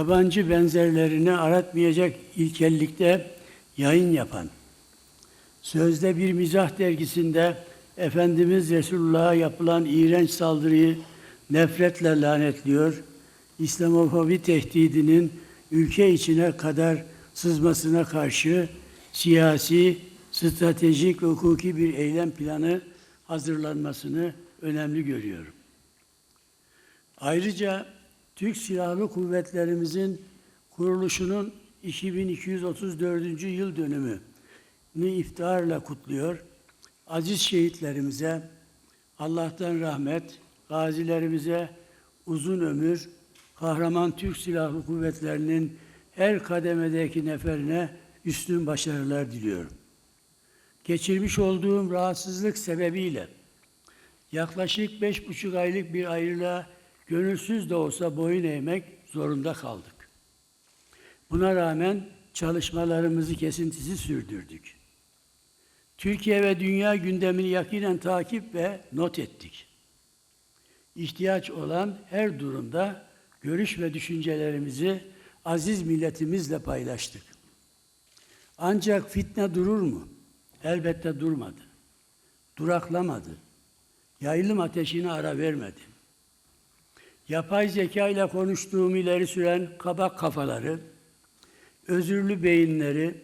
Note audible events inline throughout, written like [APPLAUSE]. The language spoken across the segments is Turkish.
yabancı benzerlerini aratmayacak ilkellikte yayın yapan, sözde bir mizah dergisinde Efendimiz Resulullah'a yapılan iğrenç saldırıyı nefretle lanetliyor, İslamofobi tehdidinin ülke içine kadar sızmasına karşı siyasi, stratejik ve hukuki bir eylem planı hazırlanmasını önemli görüyorum. Ayrıca Türk Silahlı Kuvvetlerimizin kuruluşunun 2234. yıl dönümünü iftiharla kutluyor. Aziz şehitlerimize Allah'tan rahmet, gazilerimize uzun ömür, kahraman Türk Silahlı Kuvvetleri'nin her kademedeki neferine üstün başarılar diliyorum. Geçirmiş olduğum rahatsızlık sebebiyle yaklaşık beş buçuk aylık bir ayrılığa gönülsüz de olsa boyun eğmek zorunda kaldık. Buna rağmen çalışmalarımızı kesintisiz sürdürdük. Türkiye ve dünya gündemini yakinen takip ve not ettik. İhtiyaç olan her durumda görüş ve düşüncelerimizi aziz milletimizle paylaştık. Ancak fitne durur mu? Elbette durmadı. Duraklamadı. Yaylım ateşine ara vermedi. Yapay zeka ile konuştuğum ileri süren kabak kafaları, özürlü beyinleri,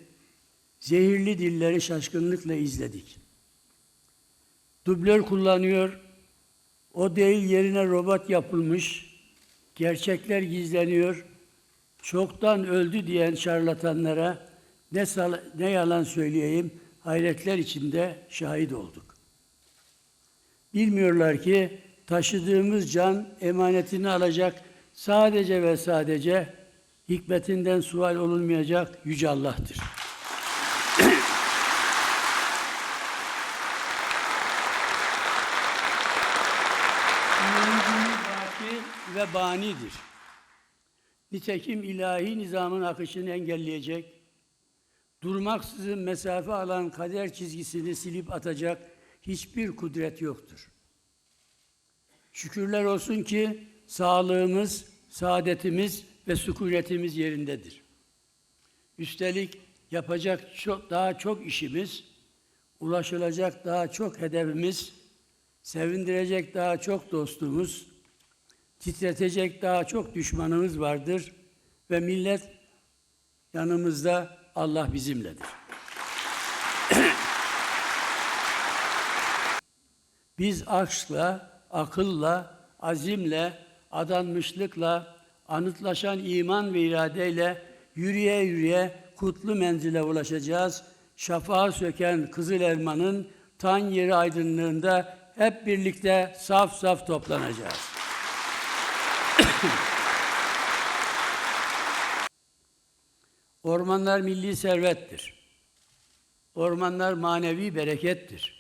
zehirli dilleri şaşkınlıkla izledik. Dublör kullanıyor, o değil yerine robot yapılmış, gerçekler gizleniyor, çoktan öldü diyen şarlatanlara ne, ne yalan söyleyeyim, hayretler içinde şahit olduk. Bilmiyorlar ki taşıdığımız can emanetini alacak sadece ve sadece hikmetinden sual olunmayacak Yüce Allah'tır. Ve banidir. Nitekim ilahi nizamın akışını engelleyecek, durmaksızın mesafe alan kader çizgisini silip atacak hiçbir kudret yoktur. Şükürler olsun ki sağlığımız, saadetimiz ve sükunetimiz yerindedir. Üstelik yapacak çok, daha çok işimiz, ulaşılacak daha çok hedefimiz, sevindirecek daha çok dostumuz, titretecek daha çok düşmanımız vardır ve millet yanımızda, Allah bizimledir. [CLEARS THROAT] Biz aşkla, akılla, azimle, adanmışlıkla, anıtlaşan iman ve iradeyle yürüye yürüye kutlu menzile ulaşacağız. Şafağı söken Kızıl Elma'nın tan yeri aydınlığında hep birlikte saf saf toplanacağız. [COUGHS] Ormanlar milli servettir. Ormanlar manevi berekettir.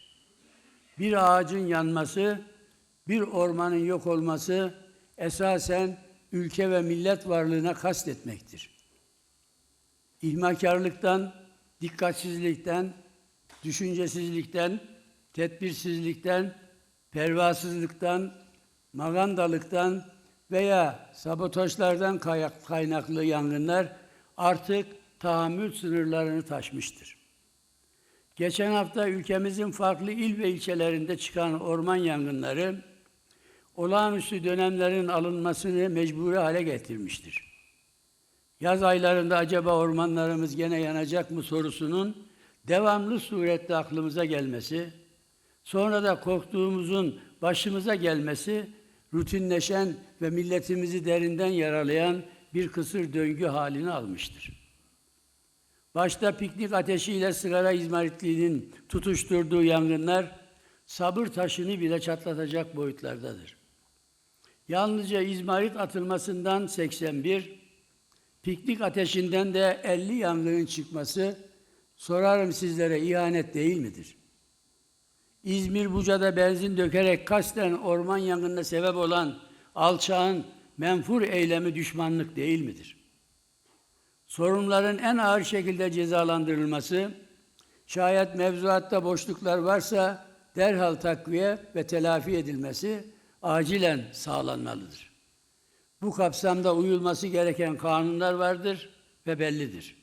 Bir ağacın yanması, bir ormanın yok olması esasen ülke ve millet varlığına kastetmektir. İhmalkarlıktan, dikkatsizlikten, düşüncesizlikten, tedbirsizlikten, pervasızlıktan, magandalıktan veya sabotajlardan kaynaklı yangınlar artık tahammül sınırlarını taşmıştır. Geçen hafta ülkemizin farklı il ve ilçelerinde çıkan orman yangınları olağanüstü dönemlerin alınmasını mecburi hale getirmiştir. Yaz aylarında acaba ormanlarımız gene yanacak mı sorusunun devamlı surette aklımıza gelmesi, sonra da korktuğumuzun başımıza gelmesi rutinleşen ve milletimizi derinden yaralayan bir kısır döngü halini almıştır. Başta piknik ateşiyle sigara izmaritliğinin tutuşturduğu yangınlar sabır taşını bile çatlatacak boyutlardadır. Yalnızca izmarit atılmasından 81, piknik ateşinden de 50 yangının çıkması sorarım sizlere ihanet değil midir? İzmir Buca'da benzin dökerek kasten orman yangınına sebep olan alçağın menfur eylemi düşmanlık değil midir? Sorunların en ağır şekilde cezalandırılması, şayet mevzuatta boşluklar varsa derhal takviye ve telafi edilmesi acilen sağlanmalıdır. Bu kapsamda uyulması gereken kanunlar vardır ve bellidir.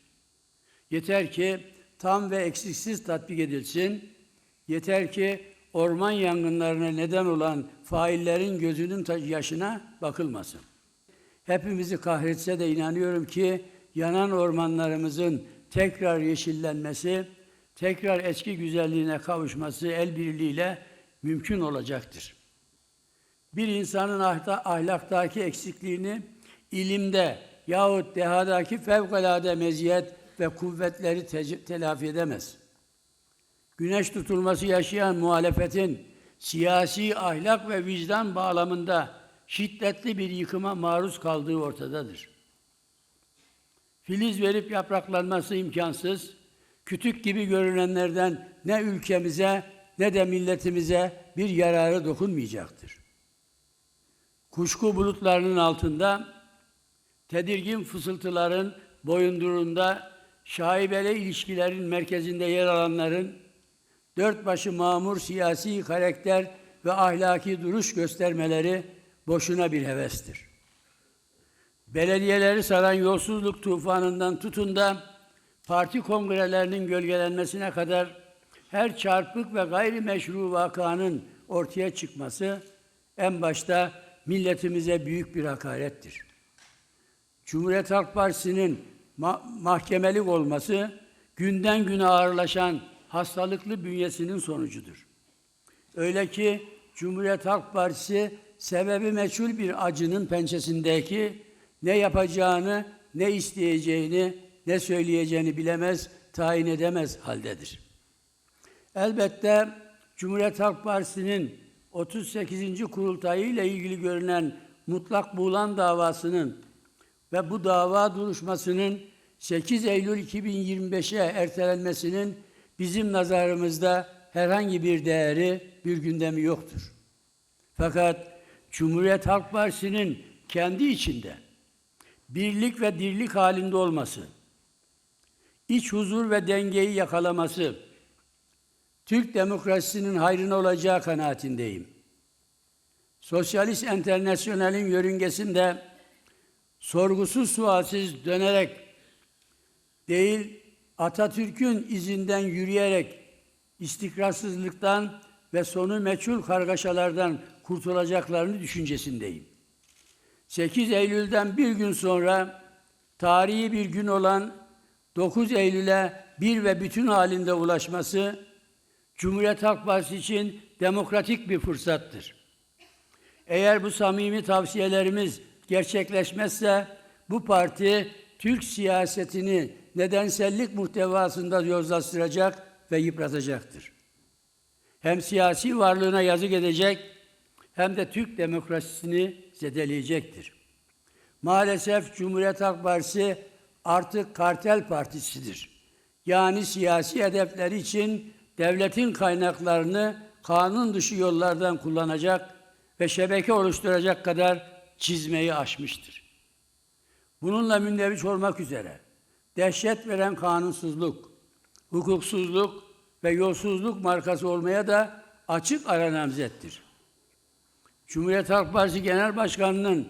Yeter ki tam ve eksiksiz tatbik edilsin. Yeter ki orman yangınlarına neden olan faillerin gözünün yaşına bakılmasın. Hepimizi kahretse de inanıyorum ki yanan ormanlarımızın tekrar yeşillenmesi, tekrar eski güzelliğine kavuşması el birliğiyle mümkün olacaktır. Bir insanın ahlaktaki eksikliğini ilimde yahut dehadaki fevkalade meziyet ve kuvvetleri tec- telafi edemez. Güneş tutulması yaşayan muhalefetin siyasi ahlak ve vicdan bağlamında şiddetli bir yıkıma maruz kaldığı ortadadır. Filiz verip yapraklanması imkansız, kütük gibi görünenlerden ne ülkemize ne de milletimize bir yararı dokunmayacaktır. Kuşku bulutlarının altında, tedirgin fısıltıların boyundurunda, şaibeli ilişkilerin merkezinde yer alanların, dört başı mamur siyasi karakter ve ahlaki duruş göstermeleri boşuna bir hevestir. Belediyeleri saran yolsuzluk tufanından tutun da parti kongrelerinin gölgelenmesine kadar her çarpık ve gayrimeşru vakanın ortaya çıkması en başta milletimize büyük bir hakarettir. Cumhuriyet Halk Partisi'nin ma- mahkemelik olması günden güne ağırlaşan hastalıklı bünyesinin sonucudur. Öyle ki Cumhuriyet Halk Partisi sebebi meçhul bir acının pençesindeki ne yapacağını, ne isteyeceğini, ne söyleyeceğini bilemez, tayin edemez haldedir. Elbette Cumhuriyet Halk Partisi'nin 38. kurultayı ile ilgili görünen mutlak buğulan davasının ve bu dava duruşmasının 8 Eylül 2025'e ertelenmesinin bizim nazarımızda herhangi bir değeri, bir gündemi yoktur. Fakat Cumhuriyet Halk Partisi'nin kendi içinde birlik ve dirlik halinde olması, iç huzur ve dengeyi yakalaması, Türk demokrasisinin hayrına olacağı kanaatindeyim. Sosyalist Enternasyonel'in yörüngesinde sorgusuz sualsiz dönerek değil Atatürk'ün izinden yürüyerek istikrarsızlıktan ve sonu meçhul kargaşalardan kurtulacaklarını düşüncesindeyim. 8 Eylül'den bir gün sonra tarihi bir gün olan 9 Eylül'e bir ve bütün halinde ulaşması Cumhuriyet Halk Partisi için demokratik bir fırsattır. Eğer bu samimi tavsiyelerimiz gerçekleşmezse bu parti Türk siyasetini nedensellik muhtevasında yozlaştıracak ve yıpratacaktır. Hem siyasi varlığına yazık edecek hem de Türk demokrasisini zedeleyecektir. Maalesef Cumhuriyet Halk Partisi artık kartel partisidir. Yani siyasi hedefleri için devletin kaynaklarını kanun dışı yollardan kullanacak ve şebeke oluşturacak kadar çizmeyi aşmıştır. Bununla mündeviç olmak üzere dehşet veren kanunsuzluk, hukuksuzluk ve yolsuzluk markası olmaya da açık ara namzettir. Cumhuriyet Halk Partisi Genel Başkanı'nın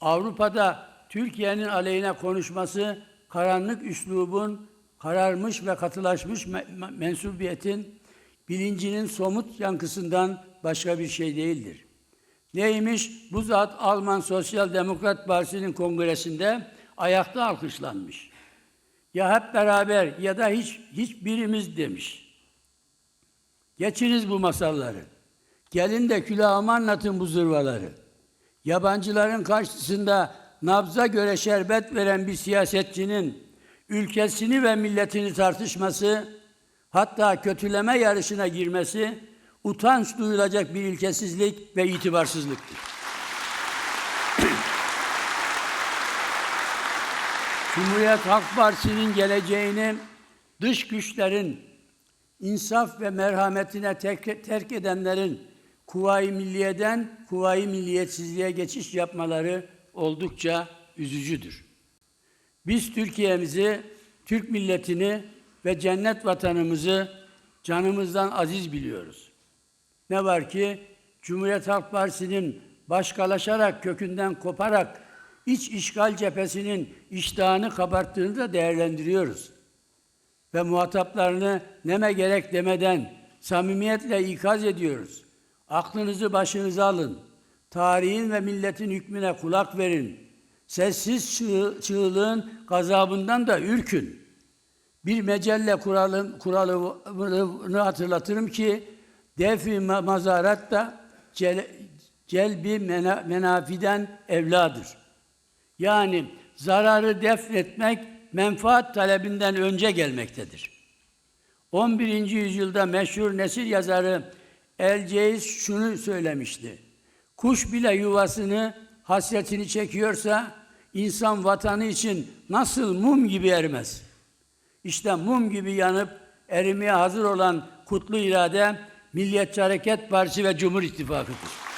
Avrupa'da Türkiye'nin aleyhine konuşması karanlık üslubun, kararmış ve katılaşmış me- mensubiyetin bilincinin somut yankısından başka bir şey değildir. Neymiş? Bu zat Alman Sosyal Demokrat Partisi'nin kongresinde ayakta alkışlanmış. Ya hep beraber ya da hiç hiçbirimiz demiş. Geçiniz bu masalları. Gelin de külahıma anlatın bu zırvaları. Yabancıların karşısında nabza göre şerbet veren bir siyasetçinin ülkesini ve milletini tartışması, hatta kötüleme yarışına girmesi utanç duyulacak bir ilkesizlik ve itibarsızlıktır. [CLEARS THROAT] Cumhuriyet Halk Partisi'nin geleceğini dış güçlerin insaf ve merhametine terk, terk edenlerin Kuvayi Milliye'den Kuvayi Milliyetsizliğe geçiş yapmaları oldukça üzücüdür. Biz Türkiye'mizi, Türk milletini ve cennet vatanımızı canımızdan aziz biliyoruz. Ne var ki Cumhuriyet Halk Partisi'nin başkalaşarak, kökünden koparak iç işgal cephesinin iştahını kabarttığını da değerlendiriyoruz. Ve muhataplarını neme gerek demeden samimiyetle ikaz ediyoruz. Aklınızı başınıza alın. Tarihin ve milletin hükmüne kulak verin. Sessiz çığ, çığlığın gazabından da ürkün. Bir mecelle kuralım, kuralını hatırlatırım ki defi ma- mazarat da cel, celbi mena, menafiden evladır. Yani zararı defnetmek menfaat talebinden önce gelmektedir. 11. yüzyılda meşhur nesil yazarı Elceyiz şunu söylemişti. Kuş bile yuvasını, hasretini çekiyorsa insan vatanı için nasıl mum gibi erimez? İşte mum gibi yanıp erimeye hazır olan kutlu irade Milliyetçi Hareket Partisi ve Cumhur İttifakı'dır.